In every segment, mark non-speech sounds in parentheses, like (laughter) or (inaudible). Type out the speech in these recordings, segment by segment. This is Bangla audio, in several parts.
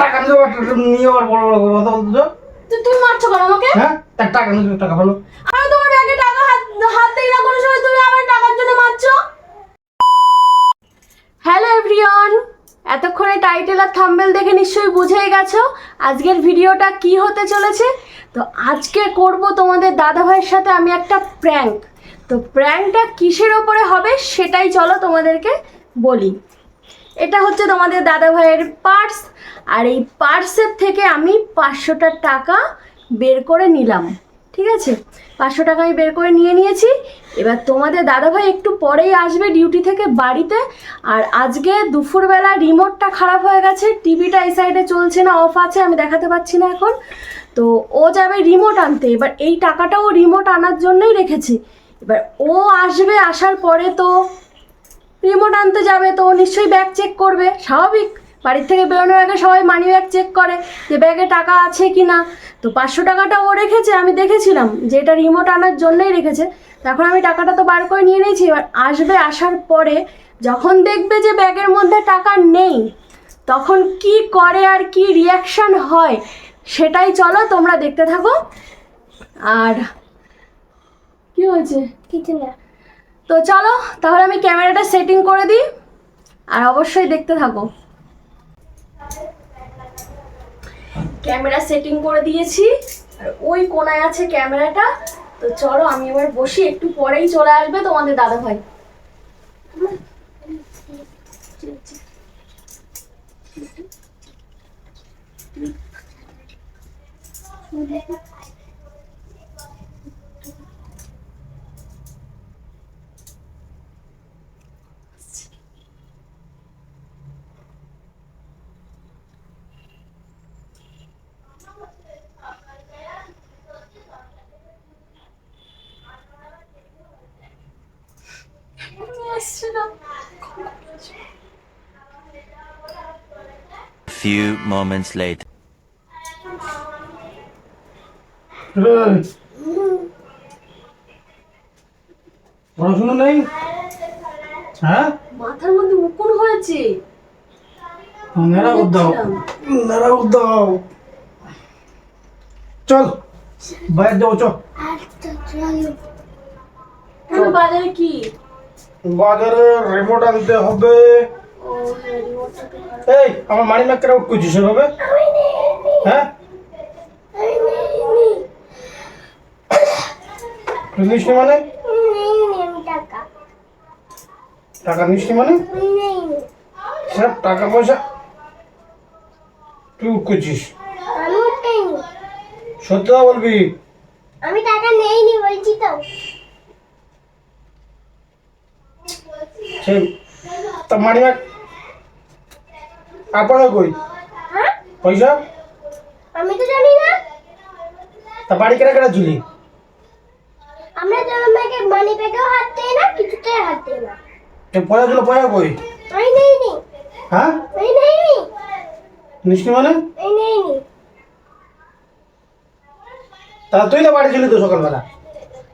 টাকা নিয়ে আবার বড় বড় কথা বলছো তো তুমি মারছো কেন আমাকে? হ্যাঁ? টাকা নিয়ে টাকা ভালো। আমি তোমার টাকা হাত হাত দেই না কোনো সময় তুমি আমার টাকার জন্য মারছো। হ্যালো এভরিওয়ান এতক্ষণে টাইটেল আর থাম্বেল দেখে নিশ্চয়ই বুঝেই গেছো আজকের ভিডিওটা কি হতে চলেছে। তো আজকে করব তোমাদের দাদা ভাইয়ের সাথে আমি একটা প্র্যাঙ্ক তো প্র্যাঙ্কটা কিসের ওপরে হবে সেটাই চলো তোমাদেরকে বলি। এটা হচ্ছে তোমাদের দাদা ভাইয়ের পার্স আর এই পার্সের থেকে আমি পাঁচশোটা টাকা বের করে নিলাম, ঠিক আছে? পাঁচশো টাকা আমি বের করে নিয়ে নিয়েছি। এবার তোমাদের দাদাভাই একটু পরেই আসবে ডিউটি থেকে বাড়িতে, আর আজকে দুপুরবেলা রিমোটটা খারাপ হয়ে গেছে টিভিটা এই সাইডে চলছে না অফ আছে, আমি দেখাতে পাচ্ছি না এখন। তো ও যাবে রিমোট আনতে, এবার এই টাকাটা ও রিমোট আনার জন্যই রেখেছি। এবার ও আসবে, আসার পরে তো রিমোট আনতে যাবে তো নিশ্চয়ই ব্যাগ চেক করবে, স্বাভাবিক। বাড়ির থেকে বেরোনোর আগে সবাই মানি ব্যাগ চেক করে যে ব্যাগে টাকা আছে কি না তো পাঁচশো টাকাটা ও রেখেছে, আমি দেখেছিলাম যে এটা রিমোট আনার জন্যই রেখেছে। তখন আমি টাকাটা তো বার করে নিয়ে নিয়েছি, এবার আসবে, আসার পরে যখন দেখবে যে ব্যাগের মধ্যে টাকা নেই, তখন কি করে আর কি রিয়াকশান হয়, সেটাই চলো তোমরা দেখতে থাকো। আর কি হয়েছে? কিছু না। তো চলো, তাহলে আমি ক্যামেরাটা সেটিং করে দিই, আর অবশ্যই দেখতে থাকো। ক্যামেরা সেটিং করে দিয়েছি, আর ওই কোনায় আছে ক্যামেরাটা। তো চলো, আমি এবার বসি, একটু পরেই চলে আসবে তোমাদের দাদা ভাই আসছে না Few moments later. পড়াশোনা নেই? হ্যাঁ? মাথার মধ্যে উকুন হয়েছে। নেড়া দাও। নেড়া দাও। চল বাইরে যাব চল। কেন বাজারে কি? বাজারে রিমোট আনতে হবে। এই, আমার মানি ব্যাগ কেন করছিস সেভাবে হ্যাঁ? নিসনি মানে? টাকা নিসনি মানে? সব টাকা পয়সা তুই করছিস। সত্যি বলবি? আমি টাকা নেইনি বলছি তো সে তা মানি ব্যাগ আপনার কই? হ্যাঁ? পয়সা? আমি তো জানি না। তা বাড়ি কেনা কেনা চুলি আমরা তো আমাকে মানি ব্যাগেও হাত দেয় না কিছুতেই হাত দেয় না। সে পয়সা ছিল পয়সা কই? আমি নেইনি। হ্যাঁ? আমি নেইনি। নিসনি মানে? আমি নেইনি। তা তুই তো বাড়ি ছিলি তো সকালবেলা।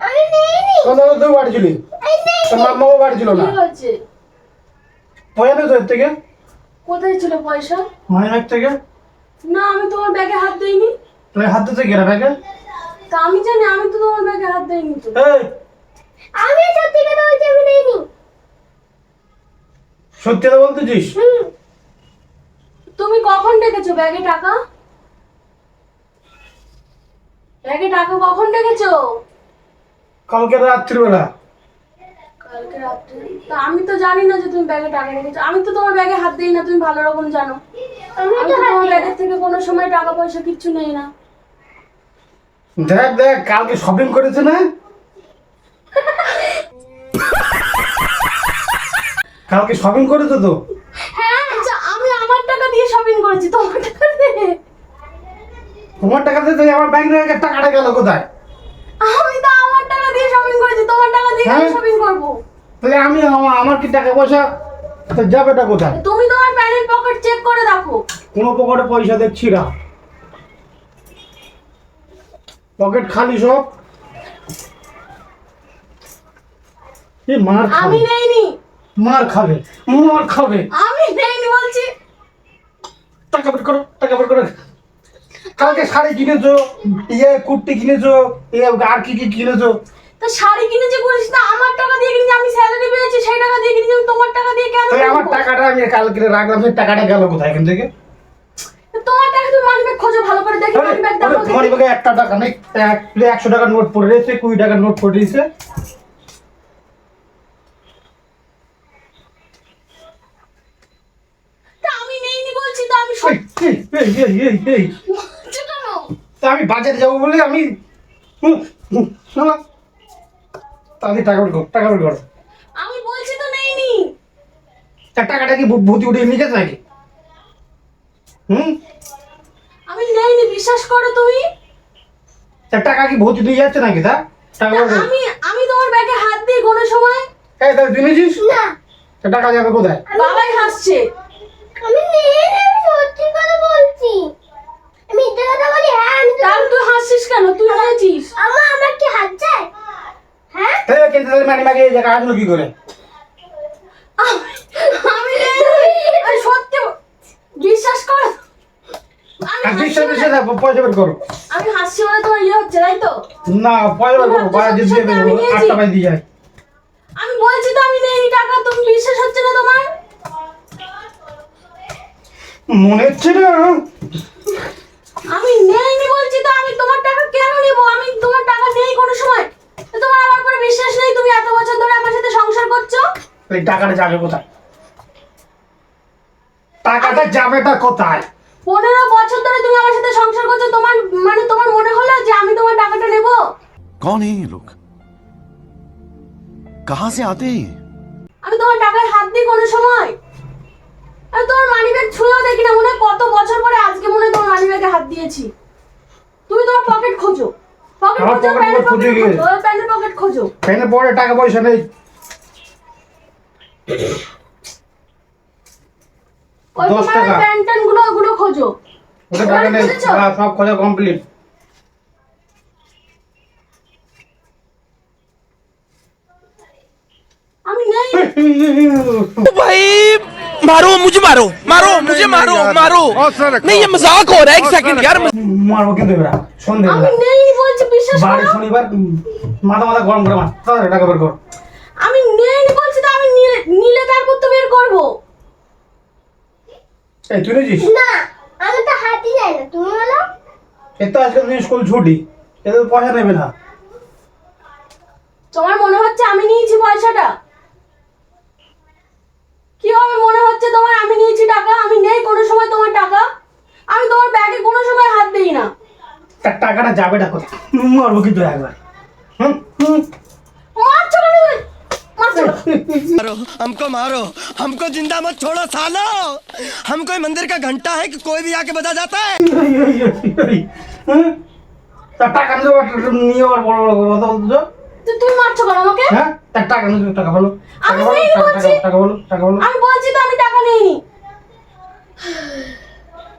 আমি নেইনি। তখন তো তুই বাড়ি ছিলি আমি নেইনি। তোর মামাও বাড়ি ছিল না। কি হয়েছে? পয়সা তোর থেকে? কোথায় ছিল পয়সা? মানি ব্যাগ থেকে? না আমি তোমার ব্যাগে হাত দেইনি। তুই হাত দিতে গেলে ব্যাগে? তা আমি জানি আমি তো তোমার ব্যাগে হাত দেইনি তো। এই! আমি সত্যি কথা বলছি আমি নেইনি। সত্যি কথা বলতেছিস তুমি কখন ডেকেছো ব্যাগে টাকা? ব্যাগে টাকা কখন ডেকেছো? কালকে রাত্রিবেলা। কালকে রাত্রে। তা আমি তো জানি না যে তুমি ব্যাগে টাকা রেখেছো। আমি তো তোমার ব্যাগে হাত দিই না তুমি ভালো রকম জানো। আমি তো তোমার ব্যাগের থেকে কোনো সময় টাকা পয়সা কিচ্ছু নেই না। দেখ দেখ কালকে শপিং করেছে না? কালকে শপিং করেছে তো? হ্যাঁ আচ্ছা আমি আমার টাকা দিয়ে শপিং করেছি তোমার টাকা দিয়ে। তোমার টাকা দিয়ে আমার ব্যাংক থেকে টাকাটা গেল কোথায়? আমি তো আমার টাকা দিয়ে শপিং করেছি দিয়ে হ্যাঁ? শপিং করব। তাহলে আমি আমার কি টাকা পয়সা? তা যাবেটা কোথায়? তুমি তোমার প্যান্টের পকেট চেক করে দেখো। কোনো পকেটে পয়সা দেখছি না। পকেট খালি সব। এ মার আমি নেইনি। মার খাবে। মার খাবে। আমি নেইনি বলছি। টাকা বের করো টাকা বের করো। কালকে শাড়ি কিনেছো ইয়ে কুর্তি কিনেছো ইয়ে আর কি কি কিনেছো? তো শাড়ি কিনেছি করিস না আমার টাকা দিয়ে কিনেছি আমি স্যালারি পেয়েছি সেই টাকা দিয়ে আমি তোমার টাকা দিয়ে কেন তাই আমার টাকাটা আমি কালকে রাখলাম সেই টাকাটা গেল কোথায় এখান থেকে? তোমার টাকা তুমি মানি ব্যাগ খোঁজো ভালো করে দেখি মানি ব্যাগ দাও তোমার এবার একটা টাকা নেই এক- একশো টাকার নোট পড়ে রয়েছে কুড়ি টাকার নোট পড়ে রয়েছে। তা আমি। কেন? বাজারে যাব বলে আমি শোনো। তাড়াতাড়ি টাকা বের করো টাকা বের করো আমি বলছি তো নেইনি। তা টাকাটা কি ভূতি উঠিয়ে নিয়ে গেছে নাকি? হুম? আমি নেইনি বিশ্বাস করো তুমি। তা টাকা কি ভূতি নিয়ে যাচ্ছে নাকি তা? টাকা বের আমি আমি তোমার ব্যাগে হাত দিই কোনো সময় এই তাহলে তুই নিয়েছিস? না। তা টাকা যাবে কোথায়? বাবাই হাসছে। আমি নেই আমি সত্যি কথা বলছি। আমি মিথ্যে কথা বলি হ্যাঁ আমি তো তুই হাসছিস কেন? তুই নিয়েছিস আমা আমার কি হাত যায় হ্যাঁ? কিন্তু তাহলে মানি মাগে এই জায়গা আসলো কি করে? আমি- সত্যি বিশ্বাস করো। আমি আর হাসছি বিশ্বাস বিশ্বাস পয়সা বের করো। আমি বলে তোমার ইয়ে হচ্ছে তাই তো? না পয়সা বের করো দিয়ে। আটটা পাই যায় আমি বলছি তো আমি নেইনি টাকা তুমি বিশ্বাস হচ্ছে না তোমার? মনে হচ্ছে না। আমি নেইনি বলছি তো আমি তোমার টাকা কেন নেব? আমি তোমার টাকা নেই কোনো সময়। তোমার আমার উপরে বিশ্বাস নেই? তুমি এত বছর ধরে আমার সাথে সংসার করছ? এই টাকাটা যাবে কোথায়? টাকাটা যাবেটা কোথায়? পনেরো বছর ধরে তুমি আমার সাথে সংসার করছ তোমার মানে তোমার মনে হলো যে আমি তোমার টাকাটা নেব? কন এই লোক কাহা সে আতে আমি তোমার টাকায় হাত দিই কোনো সময়? আমি তোমার মানিব্যাগ ছুঁয়েও দেখি না। মনে কত বছর পরে আজকে মনে তোমার মানিব্যাগে হাত দিয়েছি। তুমি তোমার পকেট খোঁজো। পকেট আমার খোঁজো pocket প্যান্টের খুঁজে পকেট গিয়ে। খোঁজো প্যান্টের পকেট খোঁজো এখানে পরে টাকা পয়সা নেই ওই দশ তোমার টাকা। প্যান্ট ট্যান্ট গুলো ওগুলো খোঁজো ওটা টাকা নেই খুঁজেছো? হ্যাঁ, সব খোঁজা কমপ্লিট আমি নেই भाई मारो मुझे मारो मारो मुझे मारो मारो नहीं ये मजाक हो रहा है एक सेकंड यार মারবো কিন্তু এবার সন্ধে আমি নেই বলছি বিশ্বাস বাড়ি শনিবার মাথা মাথা গরম করে তাড়াতাড়ি টাকা বের কর আমি নেই বলছি তো আমি নিলে- নিলে তারপর তো বের করব। এই তুই না আমি তো হাতই যায় না তুমি বলো। এর তো আজকে তুমি স্কুল ছুটি এতে তো পয়সা নেবে না। তোমার মনে হচ্ছে আমি নিয়েছি পয়সাটা? কীভাবে মনে হচ্ছে তোমার আমি নিয়েছি টাকা? আমি নেই কোনো সময় তোমার টাকা। আমি তোমার ব্যাগে কোনো সময় হাত দিই না। তার টাকাটা যাবেটা কোথায় মারবো কিন্তু একবার হুম হুম মারছো কেন তুমি? মারছো কেন? मारो हमको मारो हमको जिंदा मत छोड़ो सालो हम कोई मंदिर का घंटा है कि कोई भी आके बजा जाता है এই, এই, এই, এই, হুম? তার টাকা নিয়ে আবার নিয়ে আবার বড় বড় কথা বলছো তো তুমি মারছো কেন আমাকে হ্যাঁ তার টাকা নিয়ে টাকা বলো আমি টাকা বলো নেই টাকা- বলছি। টাকা- টাকা বলো টাকা বলো আমি বলছি তো আমি টাকা নেইনি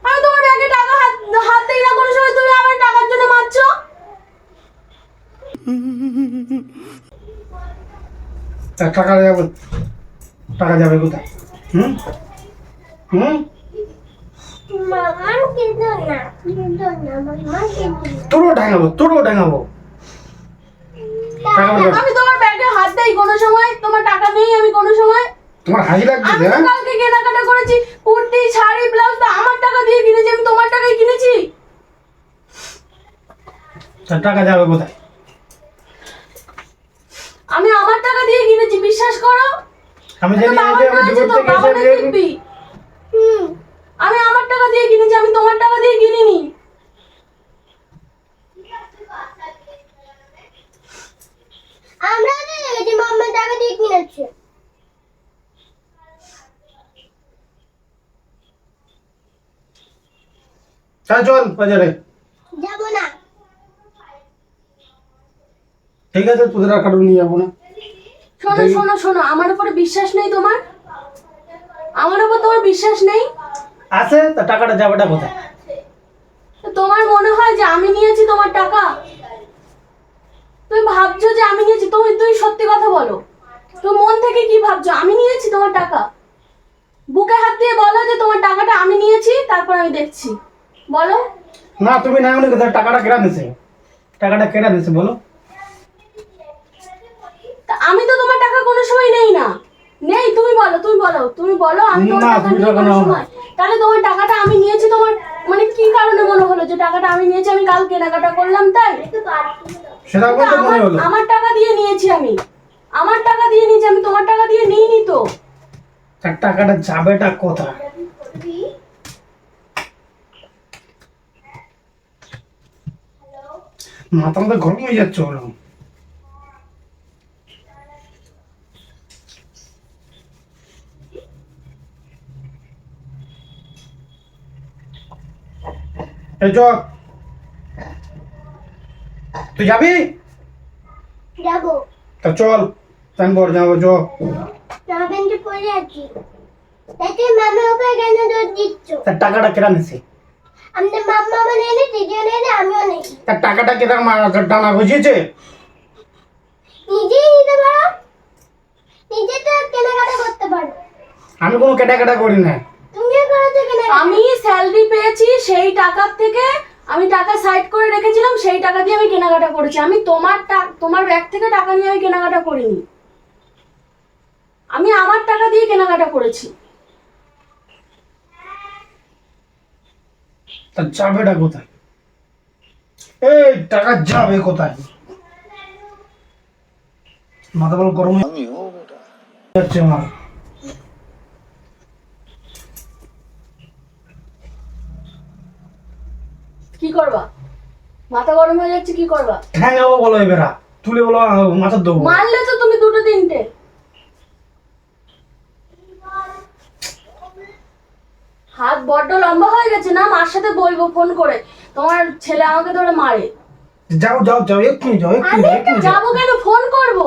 আমি তোমার ব্যাগে টাকা হাত হাত দিই না কোনো সময় তুমি টাকা যাবে টাকা যাবে কোথায়? হুম? হুম? তোরও তোরও। আমি তোমার ব্যাগে হাত দেই কোনো সময় তোমার টাকা নেই আমি কোনো সময়। তোমার হাসি লাগছে আমি কালকে কেনাকাটা করেছি কুর্তি শাড়ি ব্লাউজ তো আমার টাকা দিয়ে কিনেছি আমি তোমার টাকায় কিনেছি। টাকা যাবে কোথায় আমি আমার টাকা দিয়ে কিনেছি বিশ্বাস করো আমি জানি আমি ডিভোর্স থেকে এসে দেখবি আমি আমার টাকা দিয়ে কিনেছি আমি তোমার টাকা দিয়ে কিনিনি। আমরা তো দেখেছি মাম্মার টাকা দিয়ে কিনেছে। চল বাজারে। যাব না। ঠিক আছে তোদের আর কারণ নিয়ে যাব না। শোনো শোনো শোনো আমার উপরে বিশ্বাস নেই তোমার? আমার উপর তোমার বিশ্বাস নেই? আছে তা টাকাটা যাবেটা কোথায়? তোমার মনে হয় যে আমি নিয়েছি তোমার টাকা? তুমি ভাবছ যে আমি নিয়েছি তুমি তুই সত্যি কথা বলো। তুমি মন থেকে কি ভাবছ? আমি নিয়েছি তোমার টাকা? বুকে হাত দিয়ে বলো যে তোমার টাকাটা আমি নিয়েছি তারপর আমি দেখছি। বলো। না তুমি না টাকাটা কেনা দিছে টাকাটা কেনা দিছে বলো। আমি তো তোমার টাকা কোনো সময় নেই না। নেই তুমি বলো তুমি বলো তুমি বলো আমি তোমার টাকা নিই কোনো সময় তাহলে তোমার টাকাটা আমি নিয়েছি তোমার মানে কি কারণে মনে হলো যে টাকাটা আমি নিয়েছি? আমি কাল কেনাকাটা করলাম তাই। সেটা বলতে মনে হলো। আমার টাকা দিয়ে নিয়েছি আমি। আমার টাকা দিয়ে নিয়েছি আমি তোমার টাকা দিয়ে নিইনি তো। তার টাকাটা যাবেটা কোথায়? মাথা মাথা গরম হয়ে যাচ্ছে হলো এই চ তুই যাবি যাব তা চল চান পর যাব চ জামা প্যান্ট পরে আছি তাতে মামা ওকে কেন দোষ দিচ্ছ তার টাকাটা কেনা নিছে আমাদের মাম্মা মানে এনে দিদিও নেই আমিও নেই তার টাকাটা কেনা টানা বুঝিয়েছে নিজেই নিতে পারো নিজে তো কেনাকাটা করতে পারো আমি কোনো কেটা কেটা করি না তুমিও করেছ কেনাকাটা আমি স্যালারি পেয়েছি সেই টাকার থেকে আমি টাকা সাইড করে রেখেছিলাম সেই টাকা দিয়ে আমি কেনাকাটা করেছি। আমি তোমার তোমার ব্যাগ থেকে টাকা নিয়ে আমি কেনাকাটা করিনি। আমি আমার টাকা দিয়ে কেনাকাটা করেছি। তার যাবেটা কোথায়? এই টাকা যাবে কোথায়? মাথা বল গরম যাচ্ছে আমার। করবা? মাথা গরম হয়ে যাচ্ছে কি করবা? ঠ্যাং যাব বলো এবেরা তুলে বলো মাথা দেবো মারলে তো তুমি দুটো তিনটে। হাত বড্ড লম্বা হয়ে গেছে না? মার সাথে বলব ফোন করে। তোমার ছেলে আমাকে ধরে মারে। যাও যাও যাও এক্ষুনি যাও এক্ষুনি এক্ষুনি যাব কেন? ফোন করব।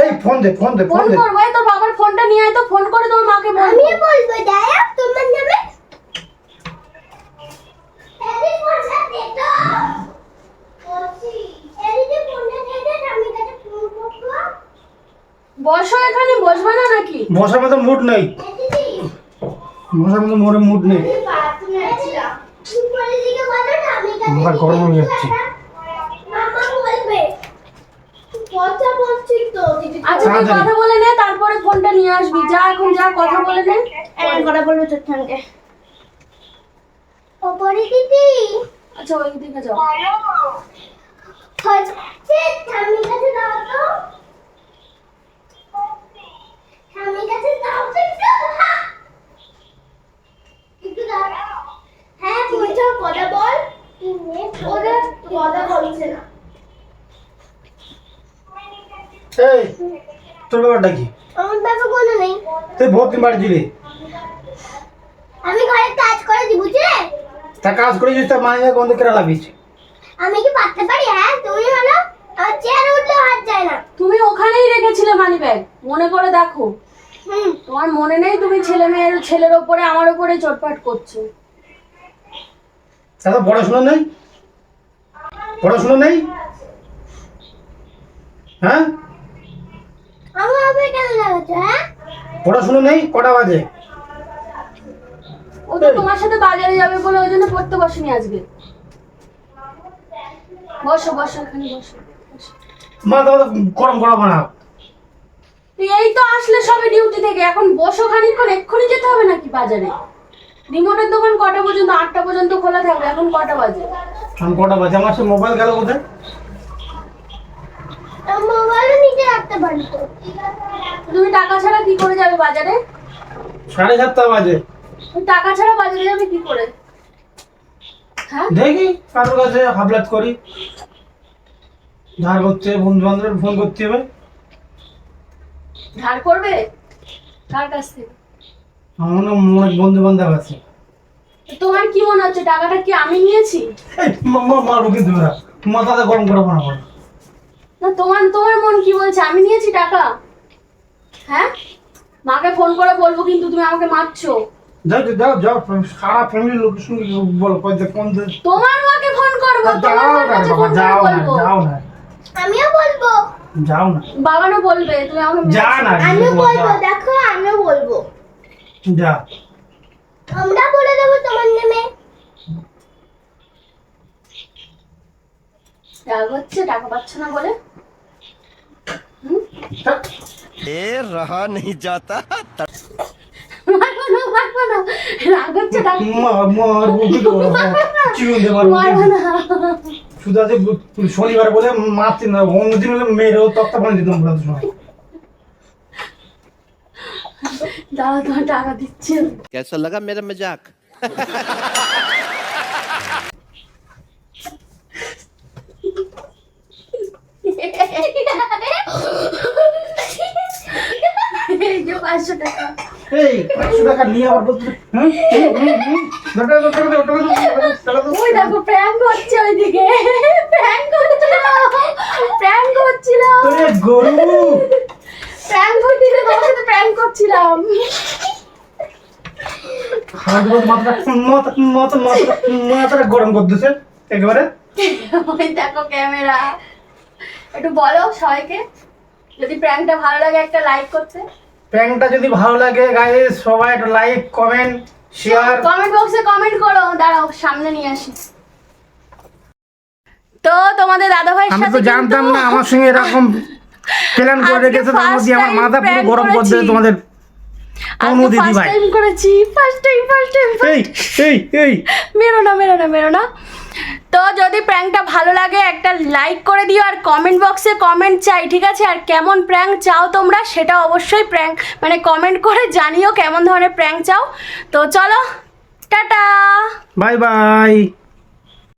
এই ফোন দে ফোন দে ফোন ফোন করব। এই তোর বাবার ফোনটা নিয়ে আয় তো ফোন করে তোর মাকে আমিও বলব দাঁড়াও তোমার নামে এদি ফোনটা দে তো বলছি এদি ফোনটা দে দে আমি কাছে ফোন করব বসো এখানে বসবে না নাকি? বসার মতো মুড নেই। বসার মতো মোড়ে মুড নেই। গরম হয়ে যাচ্ছে। আচ্ছা তুই কথা বলে নে তারপরে ফোনটা নিয়ে আসবি। যা এখন যা কথা বলে নে। কথা বলবে তোর সঙ্গে। ওপরে দিদি আচ্ছা ওই দিকে যাও। হচ্ছে ঠাম্মি কাছে দাও তো। ঠাম্মি কাছে দাও তো একটু। হ্যাঁ। দাও হ্যাঁ কথা বল। ওরা কথা বলছে না। এই তোর ব্যাপারটা কি? আমার বাবা কোনো নেই। তুই বহুত দিন বাড়ি আমি ঘরে কাজ করেছি বুঝলে তা কাজ করেছিস তা মানিয়ে গন্ধ কেরা আমি কি পারতে পারি হ্যাঁ? তুমি হলো আমার চেয়ার উঠলেও হাত যায় না। তুমি ওখানেই রেখেছিলে মানি ব্যাগ। মনে করে দেখো। তোমার মনে নেই তুমি ছেলে মেয়ের ছেলের ওপরে আমার ওপরে চটপাট করছ। দাদা পড়াশোনা নেই? পড়াশোনা নেই? হ্যাঁ? আমার হবে কেন লাগাচ্ছ হ্যাঁ? পড়াশোনা নেই? কটা বাজে? ও তো তোমার সাথে বাজারে যাবে বলে ওই জন্য পড়তে বসেনি আজকে। বসো বসো এখানে বসো। মাথা মাথা গরম করাবো না। তুই এই তো আসলে সবে ডিউটি থেকে এখন বসো খানিকক্ষণ এক্ষুনি যেতে হবে নাকি বাজারে? রিমোটের দোকান কটা পর্যন্ত? আটটা পর্যন্ত খোলা থাকবে এখন কটা বাজে? এখন কটা বাজে? আমার সে মোবাইল গেল কোথায়? মোবাইলও নিচে রাখতে পারি তো তুমি টাকা ছাড়া কি করে যাবে বাজারে? সাড়ে সাতটা বাজে। টাকা ছাড়া বাজারে যাবে কি করে? হ্যাঁ? দেখি কারোর কাছে হাবলাত করি। ধার করতে বন্ধু বান্ধবের ফোন করতে হবে। ধার করবে? কার কাছ থেকে? আমার না অনেক বন্ধু বান্ধব আছে। তোমার কি মনে হচ্ছে টাকাটা কি আমি নিয়েছি? মারবো কিন্তু ওরা মাথাটা গরম করাবো না বলো। না তোমার তোমার মন কি বলছে? আমি নিয়েছি টাকা। হ্যাঁ? মাকে ফোন করে বলব কিন্তু তুমি আমাকে মারছো। যাও যাও যাও সারা ফ্যামিলির লোকের সঙ্গে বলো ফোন তোমার মাকে ফোন যাও না যাও না যাও না। আমিও বলব। যাও না। বলবে তুমি আমাকে যা না আমিও বলব দেখো আমিও বলব। যা। আমরা বলে দেবো তোমার নামে। রাগ হচ্ছে টাকা পাচ্ছ না বলে। এ রহা নেই যাতা। মারবো না মারবো না। হ্যাঁ। শনিবার বলে মারতে না অন্যদিন মেয়েরও তক্তা পানি দিতাম বলে সময় কেসা লাগা মেরা মজাক পাঁচশো টাকা (laughs) এই পাঁচশো টাকা নিয়ে আবার বলতে হুম, হুম, হুম। টাকা দাও, টাকা দাও, টাকা দাও, টাকা দাও। ওই দেখো প্র্যাঙ্ক হচ্ছে ওইদিকে। প্র্যাঙ্ক হচ্ছিল প্র্যাঙ্ক হচ্ছিল আরে গরু। প্র্যাঙ্ক হচ্ছিল তোমার সাথে প্র্যাঙ্ক করছিলাম। হাত ধরে মাথা মাথা মাথা মাথা গরম করতেছে একেবারে। দেখো ক্যামেরা। একটু বলো সবাইকে যদি প্র্যাঙ্কটা ভালো লাগে একটা লাইক করতে। প্যান্টটা যদি ভালো লাগে গায়ে সবাই একটা লাইক কমেন্ট শেয়ার কমেন্ট বক্সে কমেন্ট করো। দাঁড়াও সামনে নিয়ে আসি। তো তোমাদের দাদা ভাইয়ের আমি তো জানতাম না আমার সঙ্গে এরকম প্ল্যান করে রেখেছে তার মধ্যে আমার মাথা পুরো গরম করে করেছি। তোমাদের দিদি ফার্স্ট টাইম করেছি ফার্স্ট টাইম ফার্স্ট টাইম এই এই এই। মেরো না মেরো না মেরো না। তো যদি প্র্যাঙ্কটা ভালো লাগে, একটা লাইক করে দিও আর কমেন্ট বক্সে কমেন্ট চাই, ঠিক আছে? আর কেমন প্র্যাঙ্ক চাও তোমরা সেটা অবশ্যই প্র্যাঙ্ক মানে কমেন্ট করে জানিও কেমন ধরনের প্র্যাঙ্ক চাও। তো চলো, টাটা! Bye bye